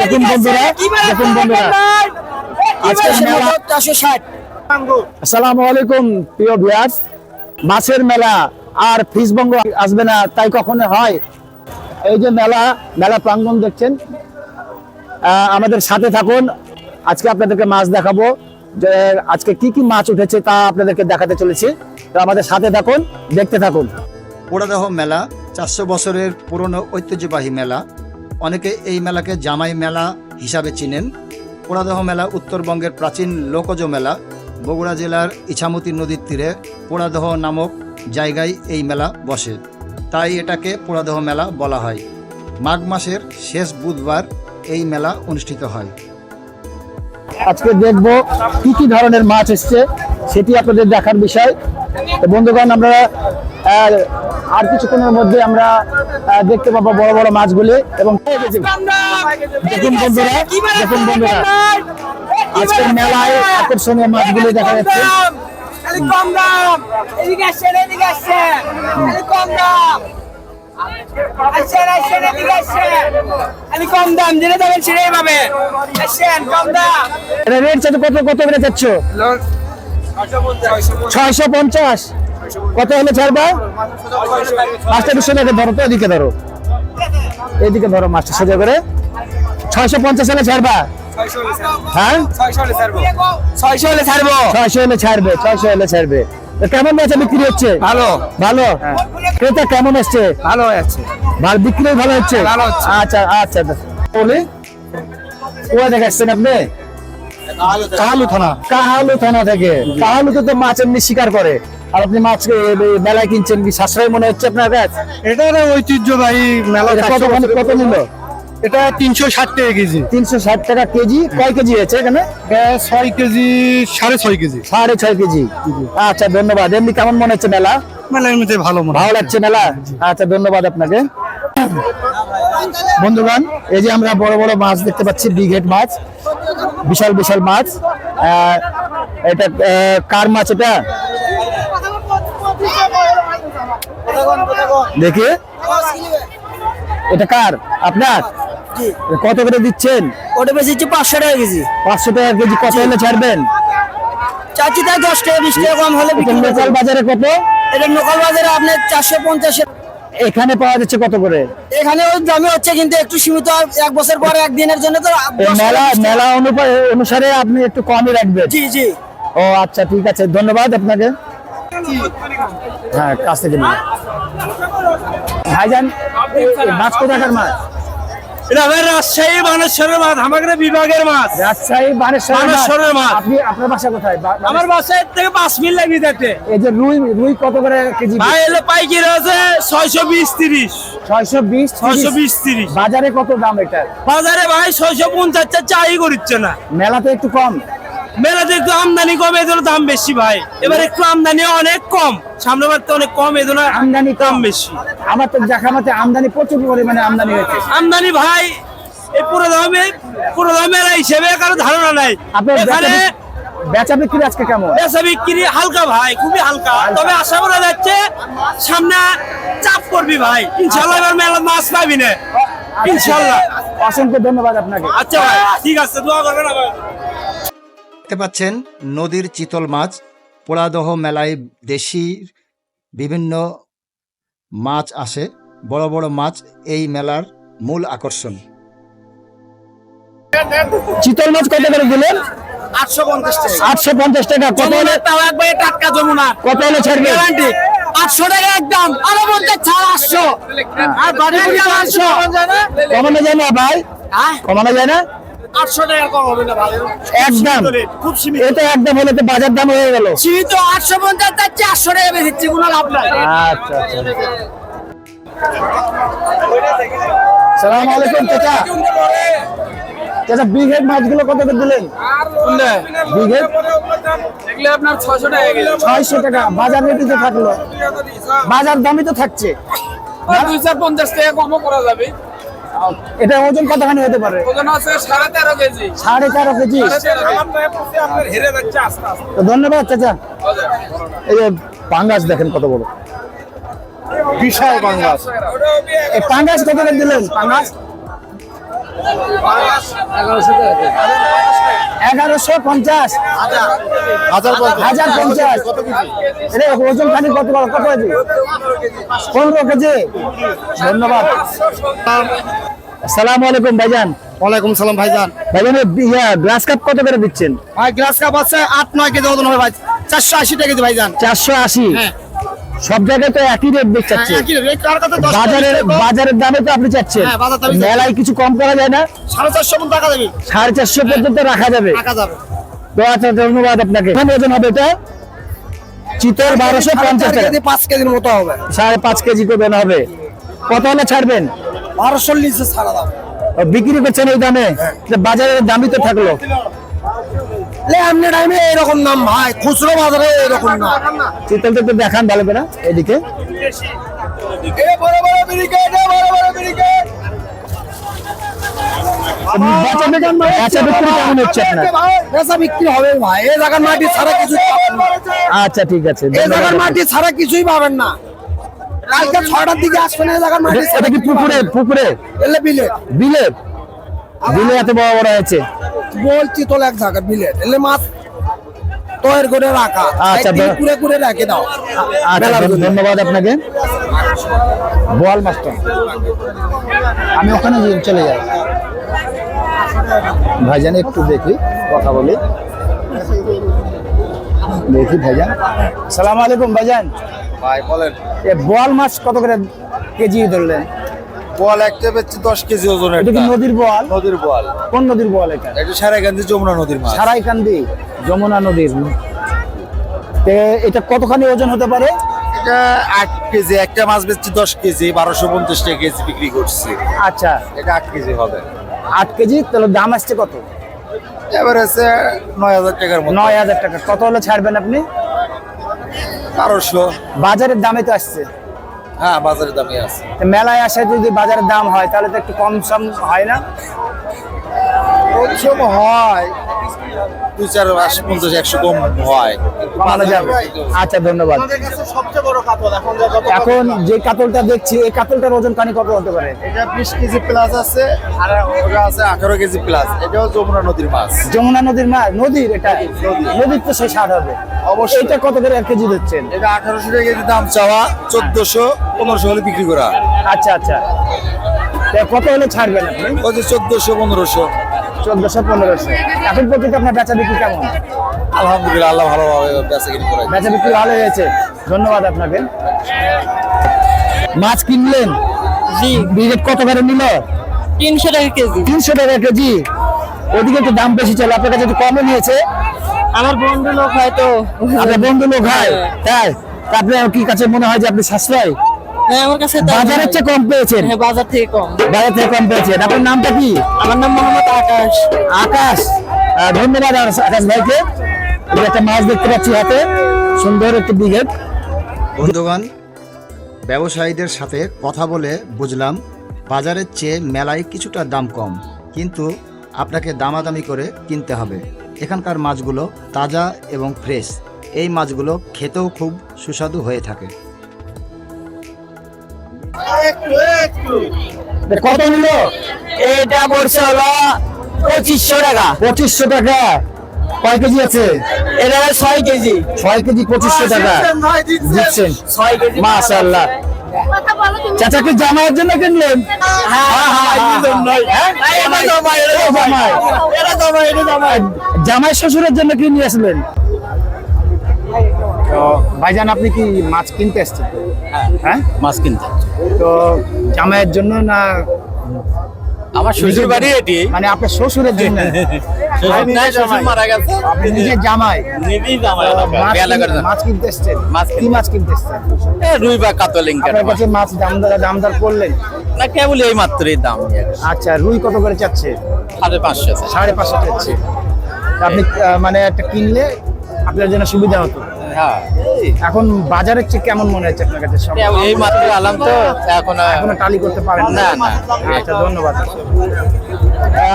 দেখুন বন্ধুরা দেখুন বন্ধুরা। আজকের মেলা চারশো ষাট। আসসালামু আলাইকুম প্রিয় ভিউয়ার্স মাছের মেলা আর ফিসবঙ্গ আসবে না তাই কখনো হয়? এই যে মেলা মেলা প্রাঙ্গণ দেখছেন। আহ, আমাদের সাথে থাকুন। আজকে আপনাদেরকে মাছ দেখাবো। যে আজকে কি কি মাছ উঠেছে তা আপনাদেরকে দেখাতে চলেছি। তো আমাদের সাথে থাকুন দেখতে থাকুন। পোড়াদহ মেলা চারশো বছরের পুরনো ঐতিহ্যবাহী মেলা। অনেকে এই মেলাকে জামাই মেলা হিসাবে চিনেন। পোড়াদহ মেলা উত্তরবঙ্গের প্রাচীন লোকজ মেলা, বগুড়া জেলার ইছামতি নদীর তীরে পোড়াদহ নামক জায়গায় এই মেলা বসে। তাই এটাকে পোড়াদহ মেলা বলা হয়। মাঘ মাসের শেষ বুধবার এই মেলা অনুষ্ঠিত হয়। আজকে দেখব কি কি ধরনের মাছ এসছে, সেটি আপনাদের দেখার বিষয়। বন্ধুগণ, আমরা আর কিছুক্ষণের মধ্যে আমরা আহ, দেখতে পাবো বড় বড় মাছগুলি এবং দেখুন বন্ধুরা দেখুন বন্ধুরা আজকের মেলায় আকর্ষণীয় মাছগুলি দেখা যাচ্ছে। কম দাম এদিকে আসছেন এদিকে আসছেন কম দাম। আসছেন আসছেন এদিকে আসছেন। খালি কম দাম যেটা দেবেন সেটাই পাবে আসছেন কম দাম। রেট চাচ্ছে কত কত করে যাচ্ছ ছয়শো পঞ্চাশ। কত হলে ছাড়বা মাছটা একটু সোজা ধরো তো এদিকে ধরো। এদিকে ধরো মাছটা সোজা করে। ছয়শো পঞ্চাশ হলে ছাড়বা হ্যাঁ? ছয়শো হলে ছাড়বো। ছয়শো হলে ছাড়বে ছয়শো হলে ছাড়বে। কেমন মাছ বিক্রি হচ্ছে? ভালো। ভালো? ক্রেতা কেমন এসছে ভালো আছে। ভালো বিক্রি ভালো হচ্ছে? ভালো হচ্ছে। আচ্ছা আচ্ছা। বলি। থেকে আসছেন আপনি? কাহালু থানা। কাহালু থানা থেকে। কাহালুতে তো মাছ এমনি শিকার করে। আর আপনি মাছ মেলায় কিনছেন কি? সাশ্রয় মনে হচ্ছে আপনার কাছে? এটা ঐতিহ্যবাহী মেলা কত কত নিল এটা তিনশো ষাট টাকা কেজি। তিনশো ষাট টাকা কেজি। কয় কেজি হয়েছে এখানে? ছয় কেজি সাড়ে ছয় কেজি। সাড়ে ছয় কেজি। আচ্ছা ধন্যবাদ। এমনি কেমন মনে হচ্ছে মেলা? মেলা এমনিতে ভালো মনে ভালো লাগছে মেলা? আচ্ছা ধন্যবাদ আপনাকে। বন্ধুগণ এই যে আমরা বড় বড় মাছ দেখতে পাচ্ছি বিঘেট মাছ বিশাল বিশাল মাছ। আহ, এটা কার মাছ এটা? দেখি। এটা কার? আপনার? কত করে দিচ্ছেন? ওটা বেশি হচ্ছে পাঁচশো টাকা কেজি। পাঁচশো টাকা কেজি কত হলে ছাড়বেন? চাচ্ছি তাই দশ টাকা বিশ টাকা কম হলে। লোকাল বাজারে কত? এটা লোকাল বাজারে আপনার চারশো পঞ্চাশে। এখানে পাওয়া যাচ্ছে কত করে? এখানে ওই দামে হচ্ছে কিন্তু একটু সীমিত এক বছর পরে একদিনের জন্য তো মেলা মেলা অনুসারে আপনি একটু কমই রাখবেন। জি জি। ও আচ্ছা ঠিক আছে। ধন্যবাদ আপনাকে। হ্যাঁ কাছ থেকে নিন। ভাইজান মাছ কোথাকার মাছ? এটা ভাই রাজশাহী বানেশ্বরের মাছ আমাদের বিভাগের মাছ। রাজশাহী বানেশ্বরের মাছ। আপনি আপনার বাসা কোথায়? আমার বাসায় থেকে পাঁচ মিল লাগবে যেতে। এই যে রুই রুই কত করে কেজি ভাই এলে পাইকারি আছে ছয়শো বিশ তিরিশ। ছয়শো বিশ ছয়শো বিশ তিরিশ। বাজারে কত দাম এটা বাজারে ভাই ছয়শো পঞ্চাশ চাই করছে না। মেলাতে একটু কম? মেলাতে একটু আমদানি কম এদের দাম বেশি ভাই। এবার একটু আমদানি অনেক কম। সামনে বার তো অনেক কম এই এদের আমদানি দাম বেশি। আমার তো দেখা মতে আমদানি প্রচুর পরিমাণে আমদানি হয়েছে। আমদানি ভাই এই পুরো দামে পুরো দামের হিসেবে কারও ধারণা নাই। এখানে বেচা- বিক্রি আজকে কেমন? বেচা বিক্রি হালকা ভাই খুবই হালকা। তবে আশা করা যাচ্ছে সামনে চাপ করবি ভাই। ইনশাল্লাহ এবার মেলা মাছ পাবি না। ইনশাল্লাহ অসংখ্য ধন্যবাদ আপনাকে। আচ্ছা ভাই ঠিক আছে দোয়া করবেন ভাই দেখতে পাচ্ছেন নদীর চিতল মাছ পোড়াদহ মেলায় দেশি বিভিন্ন মাছ আসে বড় বড় মাছ এই মেলার মূল আকর্ষণ। চিতল মাছ কত করে দিলেন আটশো পঞ্চাশ টাকা। আটশো পঞ্চাশ টাকা। কত হলে টাটকা যমুনা। কত হলে ছাড়বে? আটশো টাকা একদম। আরও বলতে ছাড় আটশো। আর বাড়ি বাড়ি আটশো কমানো যায় না ভাই? হ্যাঁ? কমানো যায় না? আটশো টাকা কম হবে না ভাই? একদম। খুব সীমিত এটা একদম হলে তো বাজার দাম হয়ে গেল। সীমিত আটশো পঞ্চাশ যাচ্ছে আটশো টাকা বেশি কোনো লাভ নাই। আচ্ছা আচ্ছা। সালাম আলাইকুম চাচা। চাচা বিগ হেড মাছগুলো কত করে দিলেন? বিগ হেড এগুলো আপনার ছয়শো টাকা কেজি। ছয়শো টাকা। বাজার রেটে তো থাকল। বাজার দামই তো থাকছে। দুই চার পঞ্চাশ টাকা কমও করা যাবে। এটা ওজন কতখানি হতে পারে? ওজন আছে সাড়ে তেরো কেজি। সাড়ে তেরো কেজি। ধন্যবাদ চাচা। এই যে পাঙ্গাস দেখেন কত বড়। বিশাল পাঙ্গাস। এই পাঙ্গাস কত দিলেন? পাঙ্গাস। এগারোশো পঞ্চাশ। হাজার পঞ্চাশ। ওজন খানি কত কত কেজি? পনেরো কেজি। ধন্যবাদ। সালাম আলাইকুম ভাইজান। ওয়ালাইকুম সালাম ভাইজান। ভাইজান ইয়া গ্লাস কাপ কত করে দিচ্ছেন? ভাই গ্লাস কাপ আছে আট নয় কেজি ওজন হবে ভাই। চারশো আশি টাকা কেজি ভাইজান। চারশো আশি। হ্যাঁ। সব জায়গায় তো একই রেট দশ টাকা, বাজারের বাজারের দামে তো আপনি চাচ্ছেন। হ্যাঁ, দামে। মেলায় কিছু কম করা যায় না। সাড়ে চারশো টাকা দেবে সাড়ে চারশো পর্যন্ত রাখা যাবে। তো আচ্ছা ধন্যবাদ আপনাকে। ওজন হবে এটা? চিতল বারোশো পঞ্চাশ টাকা। পাঁচ কেজির মতো হবে। সাড়ে পাঁচ কেজি করবেন হবে। কত হলে ছাড়বেন? বারোশো নিচে ছাড়া ও, বিক্রি করছেন এই দামে? বাজারের দামই তো থাকল। টাইমে এরকম ভাই খুচরো বাজারে এরকম চিতলটা দেখান ভালো করে এদিকে। না। আচ্ছা ঠিক আছে মাটি ছাড়া কিছুই পাবেন না। কালকে ছয়টার দিকে আসবেন এই জায়গার মাটি এটা- এটা কি পুকুরে? পুকুরে? এলে বিলে। বিলে? বিলে এত বড় বড় হয়েছে। বলছি তো এক জায়গা বিলে এলে মাছ তৈরি করে রাখা। আচ্ছা, কুড়ে কুড়ে রেখে দাও। আচ্ছা ধন্যবাদ আপনাকে। বল মাস্টার। আমি ওখানে চলে যাই। ভাইজান একটু দেখি কথা বলি। দেখি ভাইজান। সালাম আলাইকুম ভাইজান। ভাই বলেন। এ বল মাছ কত করে কেজি ধরলেন? বল একটা বেচছি দশ কেজি ওজনের এটা কি নদীর বল? নদীর বল। কোন নদীর বল এটা? এটা সারাগান্ধী যমুনা নদীর মাছ। সারাইকান্দি যমুনা নদীর। এটা কতখানি ওজন হতে পারে? এটা আট কেজি একটা মাছ বেচছি দশ কেজি বারোশো পঞ্চাশ টাকা কেজি বিক্রি করছি। আচ্ছা। এটা আট কেজি হবে। আট কেজি তাহলে দাম আসছে কত? এবার আছে নয় হাজার টাকার মতো। নয় হাজার টাকা। কত হলে ছাড়বেন আপনি? বারোশো। বাজারের দামে তো আসছে। হ্যাঁ বাজারের দামই আছে। মেলায় আসে যদি বাজারের দাম হয় তাহলে তো একটু কম সম হয় না? পরিশ্রম হয়। দুই চার আশি পঞ্চাশ একশো কম হয়। কমানো যাবে। আচ্ছা ধন্যবাদ। সবচেয়ে বড় কাতল এখন এখন যে কাতলটা দেখছি এই কাতলটার ওজন কানি কত হতে পারে? এটা বিশ কেজি প্লাস আছে আর ওটা আছে আঠারো কেজি প্লাস এটাও যমুনা নদীর মাছ। যমুনা নদীর মাছ নদীর এটা? নদীর তো সেই স্বাদ হবে। অবশ্যই। এটা কত করে এক কেজি দিচ্ছেন? এটা আঠারোশো টাকা কেজি দাম চাওয়া চোদ্দশো পনেরোশো হলে বিক্রি করা। আচ্ছা আচ্ছা। কত হলে ছাড়বেন আপনি? ওই যে চোদ্দশো পনেরোশো। চোদ্দশো পনেরোশো। এখন পর্যন্ত আপনার বেচা বিক্রি কেমন? আলহামদুলিল্লাহ আল্লাহ ভালোভাবে বেচা কিনি করাই বেচা বিক্রি ভালো হয়েছে। ধন্যবাদ আপনাকে। মাছ কিনলেন? জি। বিঘেট কত করে নিল? তিনশো টাকা কেজি। তিনশো টাকা কেজি। ওদিকে তো দাম বেশি চলে আপনার কাছে একটু কমে নিয়েছে। আমার বন্ধু লোক হয়তো আপনার বন্ধু লোক হয়। তাই? তা আপনার কি কাছে মনে হয় যে আপনি সাশ্রয়? হ্যাঁ আমার কাছে বাজারের চেয়ে কম পেয়েছেন? হ্যাঁ বাজার থেকে কম। বাজার থেকে কম পেয়েছেন। আপনার নামটা কি? আমার নাম মোহাম্মদ আকাশ। আকাশ। আহ, ধন্যবাদ আকাশ আকাশ ভাইকে একটা মাছ দেখতে পাচ্ছি হাতে। সুন্দর একটি বিঘেট বন্ধুগণ ব্যবসায়ীদের সাথে কথা বলে বুঝলাম বাজারের চেয়ে মেলায় কিছুটা দাম কম কিন্তু আপনাকে দামাদামি করে কিনতে হবে। এখানকার মাছগুলো তাজা এবং ফ্রেশ এই মাছগুলো খেতেও খুব সুস্বাদু হয়ে থাকে। কত নিল এটা পড়ছে হলো পঁচিশশো টাকা পঁচিশশো টাকা কয় কেজি আছে এটা হলো ছয় কেজি ছয় কেজি পঁচিশশো টাকা দিচ্ছেন ছয় কেজি মাশাল্লাহ চাচা কি জামাইয়ের জন্য কিনলেন হ্যাঁ হ্যাঁ হ্যাঁ? জামাই, শ্বশুরের জন্য কি নিয়ে আসলেন ভাইজান আপনি কি মাছ কিনতে আসছেন হ্যাঁ মাছ কিনতে তো জামাইয়ের জন্য না আমার শ্বশুর বাড়ি এটি। মানে আপনার শ্বশুরের জন্য? মারা গেছে। আপনি নিজে জামাই? মাছ মাছ কিনতে এসছেন? কি মাছ কিনতে এসছেন? রুই বা কাতল ইনকার আপনার কাছে মাছ দামদার দামদার করলেন? না কেবল এই মাত্রই দাম আচ্ছা রুই কত করে চাচ্ছে? সাড়ে পাঁচশো সাড়ে পাঁচশো চাচ্ছে। আপনি মানে একটা কিনলে আপনার জন্য সুবিধা হতো। হ্যাঁ। এখন বাজারের চেয়ে কেমন মনে হচ্ছে আপনার কাছে? এই মাত্র আলাম তো এখন এখনও টালি করতে পারেন না। আচ্ছা ধন্যবাদ।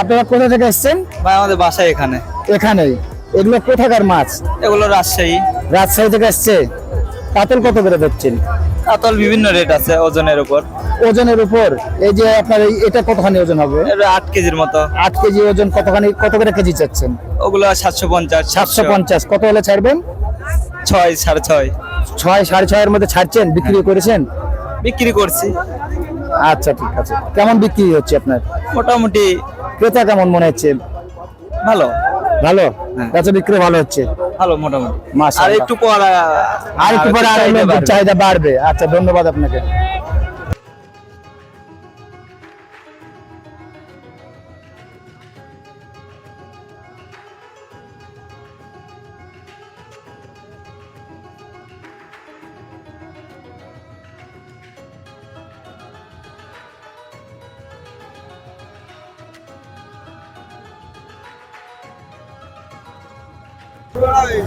আপনারা কোথা থেকে এসছেন? ভাই আমাদের বাসায় এখানে। এখানেই। এগুলো কোথাকার মাছ? এগুলো রাজশাহী। রাজশাহী থেকে এসছে। কাতল কত করে ধরছেন? কাতল বিভিন্ন রেট আছে ওজনের উপর। ওজনের উপর। এই যে আপনার এই- এটা কতখানি ওজন হবে? আট কেজির মতো। আট কেজি ওজন কতখানি কত করে কেজি চাচ্ছেন? ওগুলো সাতশো পঞ্চাশ সাতশো পঞ্চাশ। কত হলে ছাড়বেন? ছয় সাড়ে ছয়। ছয় সাড়ে ছয়ের মধ্যে ছাড়ছেন বিক্রি করেছেন? বিক্রি করছি। আচ্ছা ঠিক আছে। কেমন বিক্রি হচ্ছে আপনার? মোটামুটি ক্রেতা কেমন মনে হচ্ছে? ভালো। ভালো? বেচা বিক্রি ভালো হচ্ছে? ভালো মোটামুটি। আর একটু পর আর একটু পরে আরও। চাহিদা বাড়বে। আচ্ছা ধন্যবাদ আপনাকে।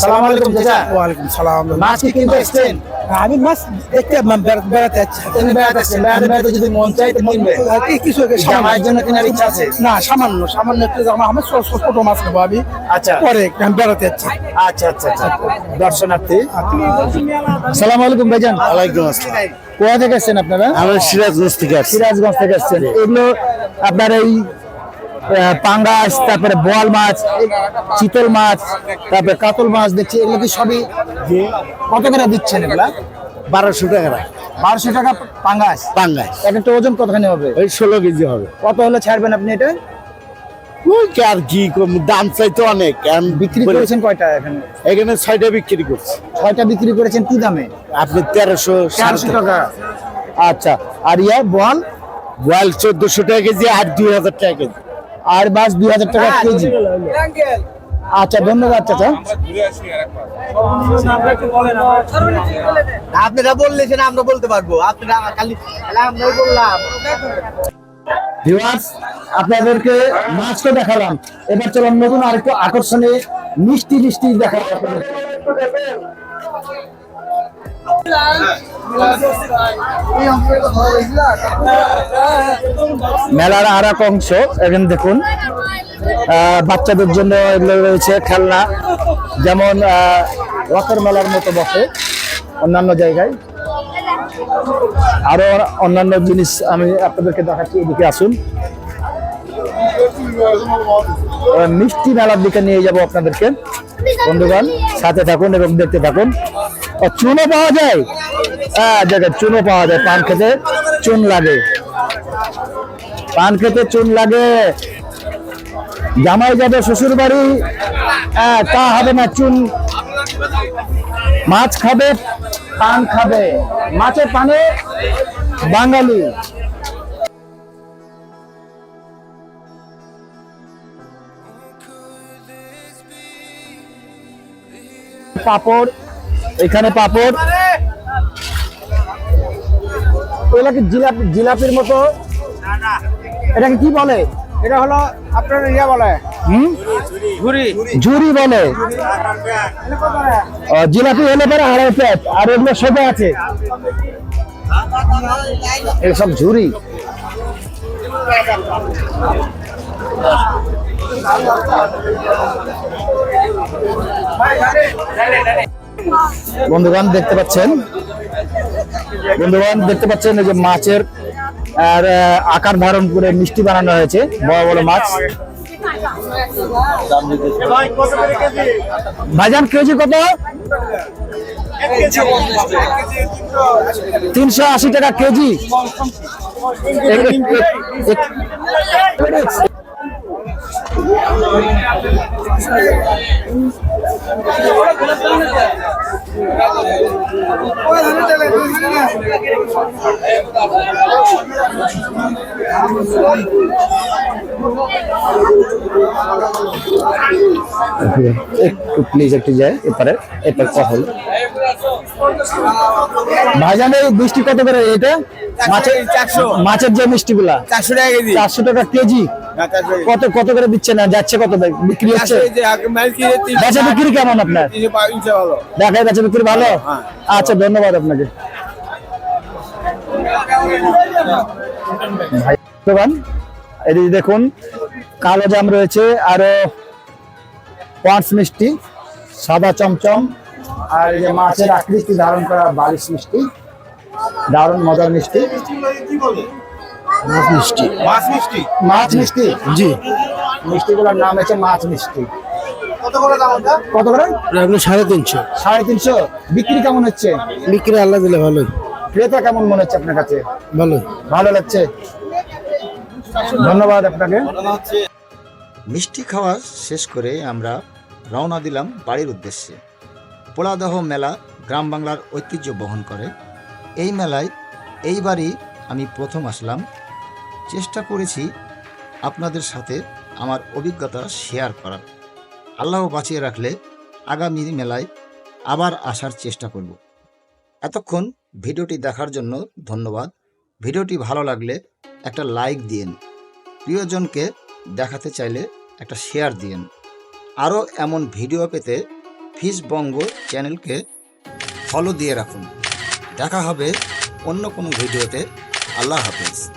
সালাম আলাইকুম চাচা। ওয়ালাইকুম সালাম। মাছ কি কিনতে এসছেন আমি মাছ দেখতে বেড়াতে যাচ্ছি। তিনি বেড়াতে এসছেন বেড়াতে বেড়াতে যদি মন চাই তো কিনবে। কিছু একটা জন্য কেনার ইচ্ছা আছে? না সামান্য সামান্য একটু আমার ছোট ছোট ছোট মাছ নেব আমি। আচ্ছা। পরে আমি বেড়াতে যাচ্ছি। আচ্ছা আচ্ছা আচ্ছা। দর্শনার্থী। সালাম আলাইকুম ভাইজান। ওয়ালাইকুম আসসালাম। কোথা থেকে এসছেন আপনারা? আমরা সিরাজগঞ্জ থেকে সিরাজগঞ্জ থেকে এসছেন এগুলো আপনার এই পাঙ্গাস তারপরে বোয়াল মাছ চিতল মাছ তারপরে কাতল মাছ দেখছি এগুলো কি সবই কত করে দিচ্ছেন এগুলা? বারোশো টাকা। বারোশো টাকা পাঙ্গাস? পাঙ্গাস। এক একটা ওজন কতখানি হবে? ওই ষোলো কেজি হবে। কত হলে ছাড়বেন আপনি এটা? আর কি দাম চাইতো অনেক। বিক্রি করেছেন কয়টা এখানে? এখানে ছয়টা বিক্রি করছি। ছয়টা বিক্রি করেছেন কি দামে? আপনি তেরোশো চারশো টাকা। আচ্ছা আর ইয়া বোয়াল? গোয়াল চোদ্দশো টাকা কেজি আর দুই হাজার টাকা কেজি। আর বাস দুই হাজার টাকা কেজি। আচ্ছা ধন্যবাদ চাচা। আপনারা বললেছেন আমরা বলতে পারব। আপনারা খালি আমরাই বললাম। ভিউয়ার্স আপনাদেরকে মাছ তো দেখালাম। এবার চলুন নতুন আরেকটু আকর্ষণীয় মিষ্টি মিষ্টি দেখাবো। আপনাদের। মেলার আর এক অংশ, এখানে দেখুন। বাচ্চাদের জন্য এগুলো রয়েছে খেলনা। যেমন রথের মেলার মতো বসে অন্যান্য জায়গায়। আরও অন্যান্য জিনিস আমি আপনাদেরকে দেখাচ্ছি, এদিকে আসুন। মিষ্টি মেলার দিকে নিয়ে যাব আপনাদেরকে। বন্ধুগণ, সাথে থাকুন এবং দেখতে থাকুন। চুনও পাওয়া যায়। হ্যাঁ চুনও পাওয়া যায় পান খেতে চুন লাগে। পান খেতে চুন লাগে। জামাই যাবে শ্বশুর বাড়ি হ্যাঁ, তা হবে না চুন। মাছ খাবে পান খাবে। মাছে পানে বাঙালি। পাপড় এখানে পাপড়। এগুলা কি জিলাপি জিলাপির মতো? এটাকে কি বলে? এটা হলো আপনার ইয়া বলে। হুম? ঝুরি বলে। জিলাপি হলে পরে আড়াই প্লেট আর এগুলো সোজা আছে। এসব ঝুরি বন্ধুগণ, দেখতে পাচ্ছেন? বন্ধুগণ, দেখতে পাচ্ছেন এই যে মাছের, আর আকার ধারণ করে মিষ্টি বানানো হয়েছে, বড় বড় মাছ। ভাইজান, কেজি কত? তিনশো আশি টাকা কেজি। একটু প্লিজ একটু যায় এপারে এপারে কথা হলো ভাইজান এই মিষ্টি কত করে এটা মাছের মাছের যে মিষ্টিগুলা চারশো টাকা কেজি। চারশো টাকা কেজি? কত কত করে দিচ্ছে না? যাচ্ছে কত বিক্রি হচ্ছে? বেচা বিক্রি কেমন আপনার? দেখা বেচা বিক্রি ভালো? আচ্ছা ধন্যবাদ আপনাকে। ভাই দোকান এদিকে দেখুন কালো জাম রয়েছে আরও পাঁচ মিষ্টি সাদা চমচম আর এই যে মাছের আকৃতি ধারণ করা বালিশ মিষ্টি দারুণ মজার মিষ্টি। মাছ মিষ্টি। মাছ মিষ্টি? মাছ মিষ্টি? জি। মিষ্টিগুলোর নাম হচ্ছে মাছ মিষ্টি। কত করে দাম ওটা? কত করে? আপনি সাড়ে তিনশো। সাড়ে তিনশো। বিক্রি কেমন হচ্ছে? বিক্রি আল্লাহ দিলে ভালোই ক্রেতা কেমন মনে হচ্ছে আপনার কাছে? ভালোই ভালো লাগছে? ধন্যবাদ আপনাকে। মিষ্টি খাওয়া শেষ করে আমরা রওনা দিলাম বাড়ির উদ্দেশ্যে। পোলাদহ মেলা গ্রাম বাংলার ঐতিহ্য বহন করে। এই মেলায় এইবারই আমি প্রথম আসলাম চেষ্টা করেছি আপনাদের সাথে আমার অভিজ্ঞতা শেয়ার করার। আল্লাহ বাঁচিয়ে রাখলে আগামী মেলায় আবার আসার চেষ্টা করব। এতক্ষণ ভিডিওটি দেখার জন্য ধন্যবাদ। ভিডিওটি ভালো লাগলে একটা লাইক দিন প্রিয়জনকে দেখাতে চাইলে একটা শেয়ার দিন আরও এমন ভিডিও পেতে ফিসবঙ্গ চ্যানেলকে ফলো দিয়ে রাখুন। দেখা হবে অন্য কোনো ভিডিওতে। আল্লাহ হাফেজ।